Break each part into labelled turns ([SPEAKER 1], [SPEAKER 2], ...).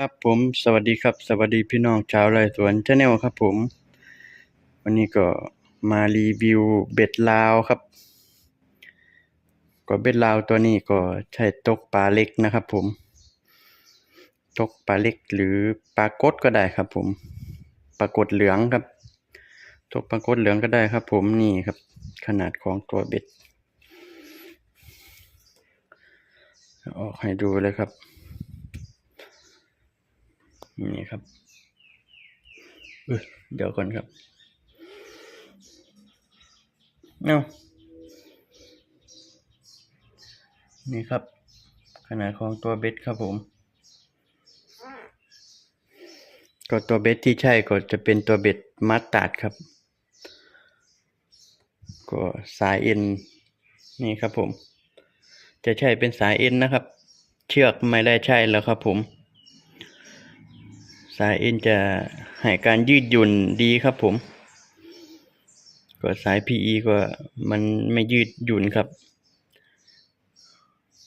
[SPEAKER 1] ครับผมสวัสดีครับ สวัสดีพี่น้องชาวไร่สวนชาแนลครับผม วันนี้ก็มารีวิวเบ็ดลาวครับ ก็เบ็ดลาวตัวนี้ก็ใช้ตกปลาเล็กนะครับผม ตกปลาเล็กหรือปลากดก็ได้ครับผมปลากดเหลืองครับ ตกปลากดเหลืองก็ได้ครับ ผมนี่ครับ ขนาดของตัวเบ็ดออกให้ดูเลยครับ นี่ครับเอยเดี๋ยวก่อนครับเอานี่ครับ ขนาดของตัวเบ็ดครับผม ก็ตัวเบ็ดที่ใช่ก็จะเป็นตัวเบ็ดมัดตัดครับ ก็สายเอ็นนี่ครับผม จะใช่เป็นสายเอ็นนะครับ เชือกไม่ได้ใช่แล้วครับผม สายเอ็นจะให้การยืดหยุ่นดีครับผม ก็สาย PE ก็มันไม่ยืดหยุ่นครับ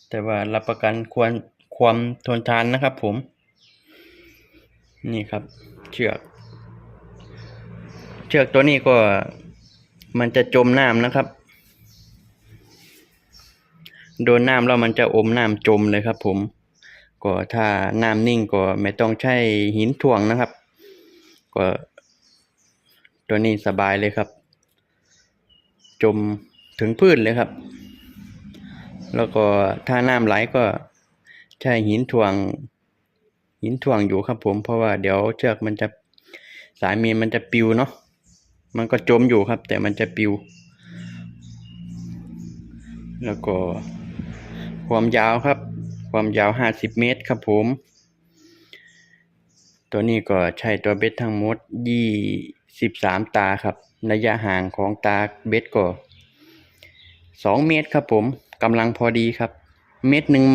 [SPEAKER 1] แต่ว่ารับประกันควรความทนทานนะครับผม นี่ครับ เชือก เชือกตัวนี้ก็มันจะจมน้ำนะครับ โดนน้ำแล้วมันจะอมน้ำจมเลยครับผม ก็ถ้าน้ำนิ่งก็ไม่ต้องใช้หินถ่วงนะครับ ก็ตัวนี้สบายเลยครับ จมถึงพื้นเลยครับ แล้วก็ถ้าน้ำไหลก็ใช้หินถ่วง หินถ่วงอยู่ครับผมเพราะว่าเดี๋ยวเชือกมันจะสายมีนมันจะปิวเนาะมันก็จมอยู่ครับ แต่มันจะปิว แล้วก็ความยาวครับ ความยาวห้าสิบเมตรครับผม ตัวนี้ก็ใช้ตัวเบ็ดทั้งหมดยี่สิบสามตาครับ ระยะห่างของตาเบ็ดก็สองเมตรครับผมกำลังพอดีครับ เมตรหนึ่ง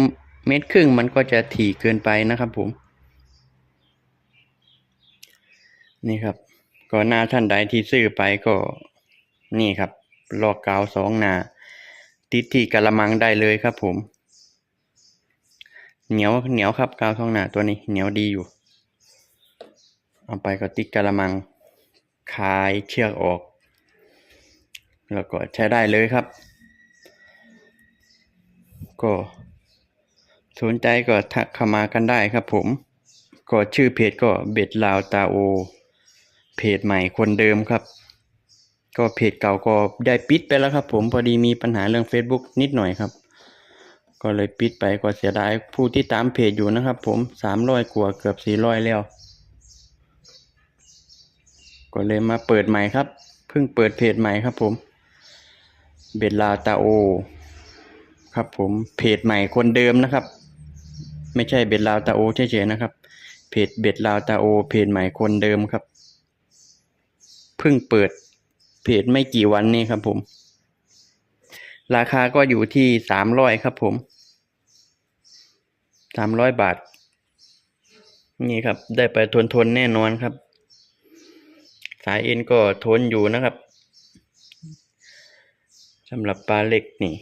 [SPEAKER 1] เมตรครึ่งมันก็จะถี่เกินไปนะครับผม นี่ครับ ก็หน้าท่านใดที่ซื้อไปก็นี่ครับ ลอกกาวสองหนาติดที่กระมังได้เลยครับผม เหนียวเหนียวครับกาวท้องหนาตัวนี้เหนียวดีอยู่ เอาไปก็ติดกระมังคลายเชือกออก แล้วก็ใช้ได้เลยครับ ก็สนใจก็ทักเข้ามากันได้ครับผม ก็ชื่อเพจก็เบ็ดลาวตาโอ เพจใหม่คนเดิมครับ ก็เพจเก่าก็ได้ปิดไปแล้วครับผมพอดีมีปัญหาเรื่อง Facebook นิดหน่อยครับ ก็เลยปิดไปก็เสียดายผู้ที่ตามเพจอยู่นะครับ ผมสามร้อยกว่าเกือบสี่ร้อยแล้ว ก็เลยมาเปิดใหม่ครับ เพิ่งเปิดเพจใหม่ครับผม เบ็ดลาตาโอ ครับผมเพจใหม่คนเดิมนะครับ ไม่ใช่เบ็ดลาตาโอเฉยๆนะครับ เพจเบ็ดลาตาโอ เพจใหม่คนเดิมครับ เพิ่งเปิดเพจไม่กี่วันนี้ครับผมราคาก็อยู่ที่สามร้อยครับผม สามร้อยบาท นี่ครับ ได้ไปทนทนแน่นอนครับ สายเอ็นก็ทนอยู่นะครับสำหรับปลาเล็กนี่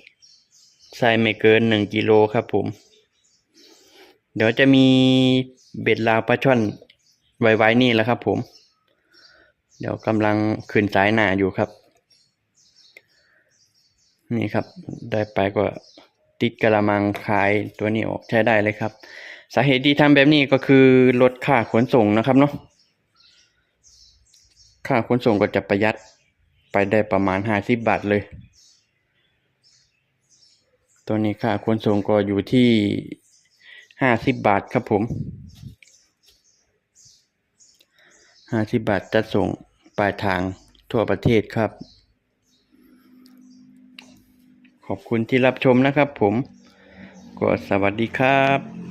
[SPEAKER 1] ไซส์ไม่เกินหนึ่งกิโลครับผม เดี๋ยวจะมีเบ็ดลาวปลาช่อนไว้ๆนี่แหละครับผม เดี๋ยวกำลังขึ้นสายหนาอยู่ครับ นี่ครับ ได้ไปก็ ติดกระมังคลายตัวนี้ออกใช้ได้เลยครับ สาเหตุที่ทำแบบนี้ก็คือลดค่าขนส่งนะครับเนาะค่าขนส่งก็จะประหยัดไปได้ประมาณห้าสิบบาทเลย ตัวนี้ค่าขนส่งก็อยู่ที่ห้าสิบบาทครับผมห้าสิบบาทจะส่งปลายทางทั่วประเทศครับ ขอบคุณที่รับชมนะครับผม ก็สวัสดีครับ